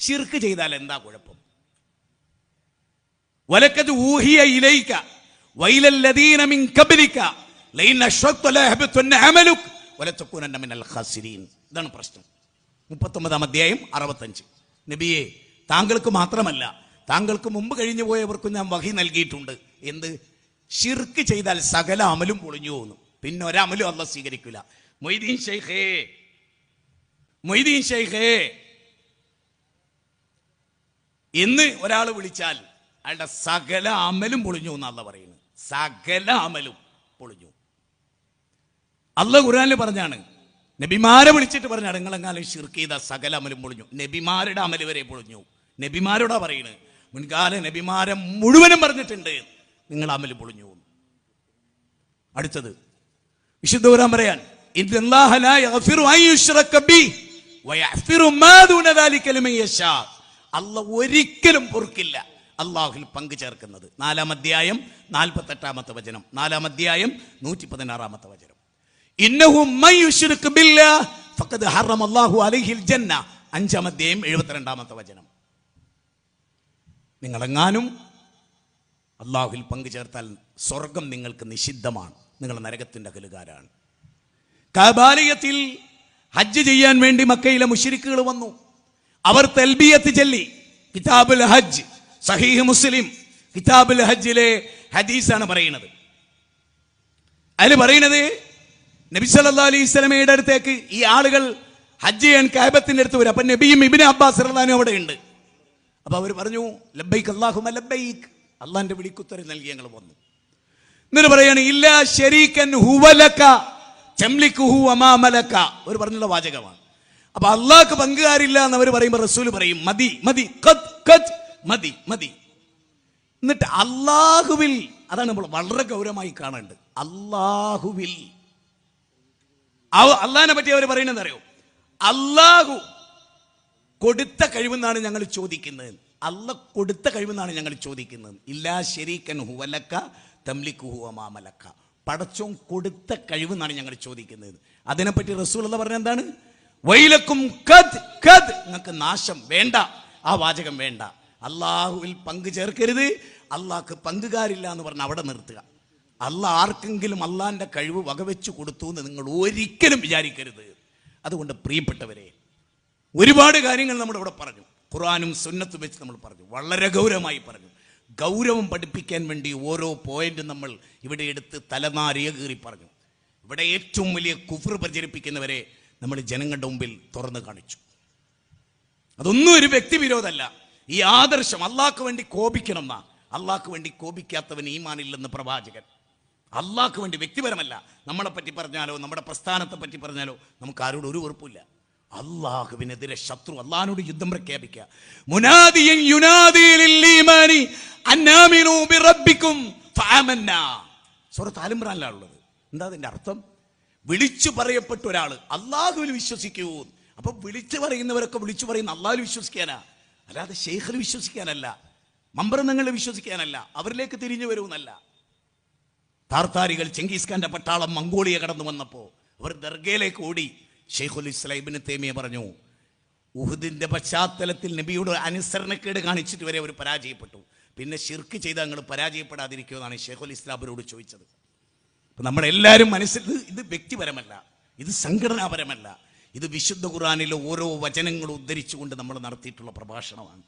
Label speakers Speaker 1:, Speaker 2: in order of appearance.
Speaker 1: ഷിർക്ക് ചെയ്താൽ എന്താ കുഴപ്പം? വലക്കത് ഊഹിയ ഇലയിക്ക വൈലല്ലദീന മിൻ കബലിക ലൈൻ അശ്വക്ത ലഹബത്തുന്ന അമലുക് മിനൽ ഖാസിരീൻ. ഇതാണ് പ്രശ്നം. മുപ്പത്തൊമ്പതാം അധ്യായം അറുപത്തഞ്ച്. നബിയെ താങ്കൾക്ക് മാത്രമല്ല താങ്കൾക്ക് മുമ്പ് കഴിഞ്ഞു പോയവർക്കും ഞാൻ വഹി നൽകിയിട്ടുണ്ട്. എന്ത്? ഷിർക്ക് ചെയ്താൽ സകല അമലും പൊളിഞ്ഞു പോകുന്നു പിന്നെ ഒരമലും അല്ല സ്വീകരിക്കില്ല. മൊയ്തീൻ ഷെയ്ഖേ മൊയ്തീൻ ഷെയ്ഖേ എന്ന് ഒരാൾ വിളിച്ചാൽ അയാളുടെ സകല അമലും പൊളിഞ്ഞു എന്നല്ല പറയുന്നത്. സകല അമലും പൊളിഞ്ഞു. അല്ല ഖുർആനിൽ പറഞ്ഞാണ് നബിമാരെ വിളിച്ചിട്ട് പറഞ്ഞാണ് നിങ്ങളെങ്ങാനും ഷിർക്ക് ചെയ്ത സകല അമലും പൊളിഞ്ഞു. നബിമാരുടെ അമൽ വരെ പൊളിഞ്ഞു. നബിമാരോടാ പറയുന്നത് മുൻകാല നബിമാരെ മുഴുവനും പറഞ്ഞിട്ടുണ്ട് നിങ്ങൾ അമൽ പൊളിഞ്ഞു. അടുത്തത് വിശുദ്ധ ഖുർആൻ പറയാൻ ഇന്നല്ലാഹ ലാ യഗ്ഫിറു അൻ യുശ്റക ബി വയഗ്ഫിറു മാ ദൂന ദാലിക യശാ. അല്ലാഹ് ഒരിക്കലും പൊറുക്കില്ല. അള്ളാഹുൽ പങ്കു ചേർക്കുന്നത്. നാലാം അധ്യായം നാൽപ്പത്തെട്ടാമത്തെ വചനം. നാലാം അധ്യായം നൂറ്റി പതിനാറാമത്തെ വചനം അഞ്ചാം അധ്യായം എഴുപത്തിരണ്ടാമത്തെ വചനം. നിങ്ങളെങ്ങാനും അള്ളാഹുൽ പങ്കു ചേർത്താൽ സ്വർഗം നിങ്ങൾക്ക് നിഷിദ്ധമാണ്. നിങ്ങൾ നരകത്തിന്റെ അകലുകാരാണ്. കാബാലയത്തിൽ ഹജ്ജ് ചെയ്യാൻ വേണ്ടി മക്കയിലെ മുഷിരിക്കുകൾ വന്നു. അവർ തെൽബിയത്ത് ചൊല്ലി. കിതാബുൽ ഹജ്ജ് സഹീഹ് മുസ്ലിം കിതാബുൽ ഹജ്ജിലെ ഹദീസാണ് പറയുന്നത്. അതിൽ പറയുന്നത് നബി അലൈഹി സ്വലമയുടെ അടുത്തേക്ക് ഈ ആളുകൾ ഹജ്ജ് ചെയ്യാൻ കാബത്തിന്റെ അടുത്ത് വരും. അപ്പൊ നബിയും ഇബിന് അബ്ബാസ് റഹ്ലാനും അവിടെ ഉണ്ട്. അപ്പൊ അവർ പറഞ്ഞു ലബൈക്ക് അള്ളാഹുമ ലബൈക്ക് അള്ളാന്റെ വിളിക്കുത്തരം നൽകി ഞങ്ങൾ വന്നു. എന്നിട്ട് പറയാണ് ഇല്ല ശരീക്കൻ ഹുവലക്ക ചെംലിക്കുഹു അമാമലക്ക ഒരു പറഞ്ഞുള്ള വാചകമാണ്. അപ്പൊ അള്ളാഹ്ക്ക് പങ്കുകാരില്ല എന്ന് അവർ പറയുമ്പോൾ റസൂൽ പറയും മതി മതി കത് കത് മതി മതി. എന്നിട്ട് അള്ളാഹുവിൽ അതാണ് നമ്മൾ വളരെ ഗൗരവമായി കാണേണ്ടത്. അള്ളാഹുവിൽ. അള്ളാഹിനെ പറ്റി അവർ പറയുന്നത് അറിയോ? അള്ളാഹു കൊടുത്ത കഴിവെന്നാണ് ഞങ്ങൾ ചോദിക്കുന്നത്. അല്ല കൊടുത്ത കഴിവെന്നാണ് ഞങ്ങൾ ചോദിക്കുന്നത്. ഇല്ലാ ശരീക്കൻ ഹുവലക്ക തംലിക്കുഹു ഹുവമാമലക്ക പടച്ചോൻ കൊടുത്ത കഴിവെന്നാണ് ഞങ്ങൾ ചോദിക്കുന്നത്. അതിനെപ്പറ്റി റസൂൽ പറഞ്ഞ എന്താണ്? വൈലക്കും കത് കത് നിങ്ങൾക്ക് നാശം വേണ്ട ആ വാചകം വേണ്ട. അള്ളാഹുവിൽ പങ്കു ചേർക്കരുത്. അള്ളാഹ്ക്ക് പങ്കുകാരില്ല എന്ന് പറഞ്ഞ് അവിടെ നിർത്തുക. അള്ളാഹ് ആർക്കെങ്കിലും അള്ളാഹിന്റെ കഴിവ് വകവെച്ച് കൊടുത്തു എന്ന് നിങ്ങൾ ഒരിക്കലും വിചാരിക്കരുത്. അതുകൊണ്ട് പ്രിയപ്പെട്ടവരെ ഒരുപാട് കാര്യങ്ങൾ നമ്മൾ ഇവിടെ പറഞ്ഞു. ഖുറാനും സുന്നത്തും വെച്ച് നമ്മൾ പറഞ്ഞു. വളരെ ഗൗരവമായി പറഞ്ഞു. ഗൗരവം പഠിപ്പിക്കാൻ വേണ്ടി ഓരോ പോയിന്റും നമ്മൾ ഇവിടെ എടുത്ത് തലനാരിയ കീറി പറഞ്ഞു. ഇവിടെ ഏറ്റവും വലിയ കുഫർ പ്രചരിപ്പിക്കുന്നവരെ നമ്മൾ ജനങ്ങളുടെ മുമ്പിൽ തുറന്നു കാണിച്ചു. അതൊന്നും ഒരു വ്യക്തി വിരോധമല്ല. ഈ ആദർശം അള്ളാഹ്ക്ക് വേണ്ടി കോപിക്കണം എന്നാ. അള്ളാഹ്ക്ക് വേണ്ടി കോപിക്കാത്തവൻ ഈമാനില്ലെന്ന് പ്രവാചകൻ. അള്ളാഹ്ക്ക് വേണ്ടി വ്യക്തിപരമല്ല. നമ്മളെ പറ്റി പറഞ്ഞാലോ നമ്മുടെ പ്രസ്ഥാനത്തെ പറ്റി പറഞ്ഞാലോ നമുക്ക് ആരോട് ഒരു ഉറപ്പില്ല അള്ളാഹുവിനെതിരെ ശത്രു അള്ളാഹിനോട് യുദ്ധം പ്രഖ്യാപിക്കുക. സൂറത്ത് ആലിമ്രാനിലാണുള്ളത്. എന്താ അതിന്റെ അർത്ഥം? വിളിച്ചു പറയപ്പെട്ട ഒരാൾ അള്ളാഹുവിൽ വിശ്വസിക്കൂ. അപ്പൊ വിളിച്ചു പറയുന്നവരൊക്കെ വിളിച്ചു പറയുന്ന അള്ളാഹുവിൽ വിശ്വസിക്കാനാ? അല്ലാതെ ഷെയ്ഖിൽ വിശ്വസിക്കാനല്ല. മമ്പ്രന്നങ്ങളിൽ വിശ്വസിക്കാനല്ല. അവരിലേക്ക് തിരിഞ്ഞു വരുമെന്നല്ല. താർത്താരികൾ ചെങ്കീസ്ഖാന്റെ പട്ടാളം മംഗോളിയ കടന്നു വന്നപ്പോൾ അവർ ദർഗയിലേക്ക് ഓടി. ഷെയ്ഖുൽ ഇസ്ലൈബിന് തേമിയ പറഞ്ഞു ഉഹുദിന്റെ പശ്ചാത്തലത്തിൽ നബിയുടെ അനുസരണക്കേട് കാണിച്ചിട്ട് വരെ അവർ പരാജയപ്പെട്ടു. പിന്നെ ഷിർക്ക് ചെയ്ത് നിങ്ങൾ പരാജയപ്പെടാതിരിക്കുമെന്നാണ് ഷെയ്ഖുൽ ഇസ്ലാബിനോട് ചോദിച്ചത്. അപ്പൊ നമ്മളെല്ലാവരും മനസ്സിൽ ഇത് വ്യക്തിപരമല്ല ഇത് സംഘടനാപരമല്ല. ഇത് വിശുദ്ധ ഖുറാനിലെ ഓരോ വചനങ്ങളും ഉദ്ധരിച്ചുകൊണ്ട് നമ്മൾ നടത്തിയിട്ടുള്ള പ്രഭാഷണമാണ്.